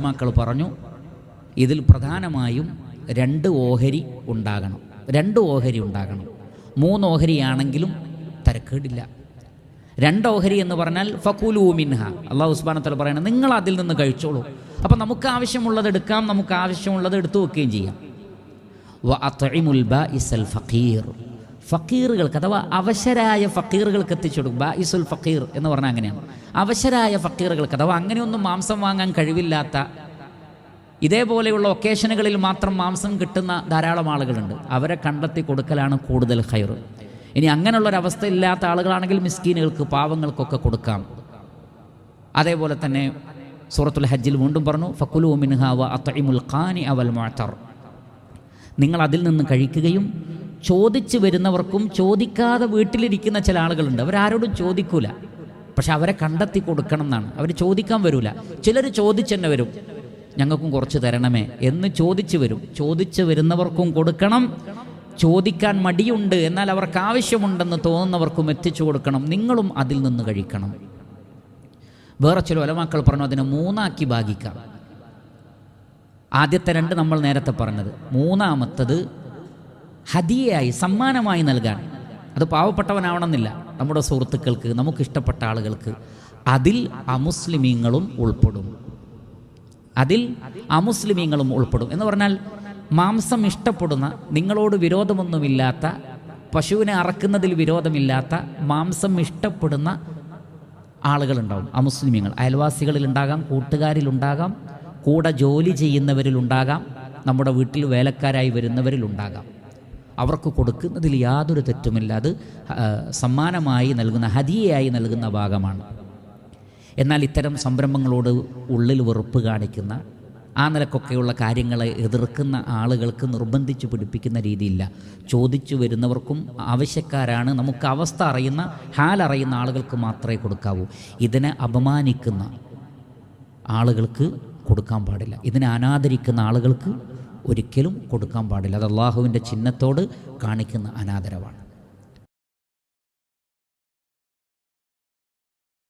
മക്കൾ പറഞ്ഞു ഇതിൽ പ്രധാനമായും രണ്ട് ഓഹരി ഉണ്ടാകണം. രണ്ട് ഓഹരി ഉണ്ടാകണം. മൂന്ന് ഓഹരിയാണെങ്കിലും തരക്കേടില്ല. രണ്ട് ഓഹരി എന്ന് പറഞ്ഞാൽ ഫക്കുലു മിൻഹ. അള്ളാഹു ഉസ്മാനത്തല പറയണം നിങ്ങൾ അതിൽ നിന്ന് കഴിച്ചോളൂ. അപ്പം നമുക്ക് ആവശ്യമുള്ളത് എടുക്കാം നമുക്ക് ആവശ്യമുള്ളത് എടുത്തു വെക്കുകയും ചെയ്യാം. ഫഖീർ. ഫക്കീറുകൾക്ക് അഥവാ അവശരായ ഫക്കീറുകൾക്ക് എത്തിച്ചു കൊടുക്കും ബായിസുൽ ഫക്കീർ എന്ന് പറഞ്ഞാൽ അങ്ങനെയാണ്. അവശരായ ഫക്കീറുകൾക്ക് അഥവാ അങ്ങനെയൊന്നും മാംസം വാങ്ങാൻ കഴിവില്ലാത്ത ഇതേപോലെയുള്ള ഒക്കേഷനുകളിൽ മാത്രം മാംസം കിട്ടുന്ന ധാരാളം ആളുകളുണ്ട്. അവരെ കണ്ടെത്തി കൊടുക്കലാണ് കൂടുതൽ ഹൈർ ഇനി അങ്ങനെയുള്ളൊരവസ്ഥ ഇല്ലാത്ത ആളുകളാണെങ്കിൽ മിസ്കീനുകൾക്ക് പാവങ്ങൾക്കൊക്കെ കൊടുക്കാം. അതേപോലെ തന്നെ സൂറത്തുൽ ഹജ്ജിൽ വീണ്ടും പറഞ്ഞു ഫക്കുലു മിൻഹാവ വ അത്ഇമുൽ ഖാനി അവൽ മുഅത്തർ. നിങ്ങൾ അതിൽ നിന്ന് കഴിക്കുകയും ചോദിച്ചു വരുന്നവർക്കും ചോദിക്കാതെ വീട്ടിലിരിക്കുന്ന ചില ആളുകളുണ്ട്. അവരാരോടും ചോദിക്കൂല. പക്ഷെ അവരെ കണ്ടെത്തി കൊടുക്കണം എന്നാണ് അവർ ചോദിക്കാൻ വരൂല. ചിലർ ചോദിച്ചെന്നെ വരും. ഞങ്ങൾക്കും കുറച്ച് തരണമേ എന്ന് ചോദിച്ചു വരും. ചോദിച്ചു വരുന്നവർക്കും കൊടുക്കണം. ചോദിക്കാൻ മടിയുണ്ട് എന്നാൽ അവർക്ക് ആവശ്യമുണ്ടെന്ന് തോന്നുന്നവർക്കും എത്തിച്ചു കൊടുക്കണം. നിങ്ങളും അതിൽ നിന്ന് കഴിക്കണം. വേറെ ചില ഒലമാക്കൾ പറഞ്ഞു അതിനെ മൂന്നാക്കി ഭാഗിക്കാം. ആദ്യത്തെ രണ്ട് നമ്മൾ നേരത്തെ പറഞ്ഞത്. മൂന്നാമത്തത് ഹദിയയായി സമ്മാനമായി നൽകാൻ. അത് പാവപ്പെട്ടവനാവണമെന്നില്ല. നമ്മുടെ സുഹൃത്തുക്കൾക്ക് നമുക്കിഷ്ടപ്പെട്ട ആളുകൾക്ക് അതിൽ അമുസ്ലിമീങ്ങളും ഉൾപ്പെടും. അതിൽ അമുസ്ലിമീങ്ങളും ഉൾപ്പെടും. എന്ന് പറഞ്ഞാൽ മാംസം ഇഷ്ടപ്പെടുന്ന നിങ്ങളോട് വിരോധമൊന്നുമില്ലാത്ത പശുവിനെ അറക്കുന്നതിൽ വിരോധമില്ലാത്ത മാംസം ഇഷ്ടപ്പെടുന്ന ആളുകളുണ്ടാവും. അമുസ്ലിമീങ്ങൾ. അയൽവാസികളിലുണ്ടാകാം കൂട്ടുകാരിലുണ്ടാകാം കൂടെ ജോലി ചെയ്യുന്നവരിലുണ്ടാകാം നമ്മുടെ വീട്ടിൽ വേലക്കാരായി വരുന്നവരിലുണ്ടാകാം. അവർക്ക് കൊടുക്കുന്നതിൽ യാതൊരു തെറ്റുമില്ല അത് സമ്മാനമായി നൽകുന്ന ഹദിയയായി നൽകുന്ന ഭാഗമാണ്. എന്നാൽ ഇത്തരം സംരംഭങ്ങളോട് ഉള്ളിൽ വെറുപ്പ് കാണിക്കുന്ന ആ നിലക്കൊക്കെയുള്ള കാര്യങ്ങളെ എതിർക്കുന്ന ആളുകൾക്ക് നിർബന്ധിച്ച് പിടിപ്പിക്കുന്ന രീതിയില്ല. ചോദിച്ചു വരുന്നവർക്കും ആവശ്യക്കാരാണ്. നമുക്ക് അവസ്ഥ അറിയുന്ന ഹാലറിയുന്ന ആളുകൾക്ക് മാത്രമേ കൊടുക്കാവൂ. ഇതിനെ അപമാനിക്കുന്ന ആളുകൾക്ക് കൊടുക്കാൻ പാടില്ല. ഇതിനെ അനാദരിക്കുന്ന ആളുകൾക്ക് ഒരിക്കലും കൊടുക്കാൻ പാടില്ല. അത് അള്ളാഹുവിന്റെ ചിഹ്നത്തോട് കാണിക്കുന്ന അനാദരവാണ്.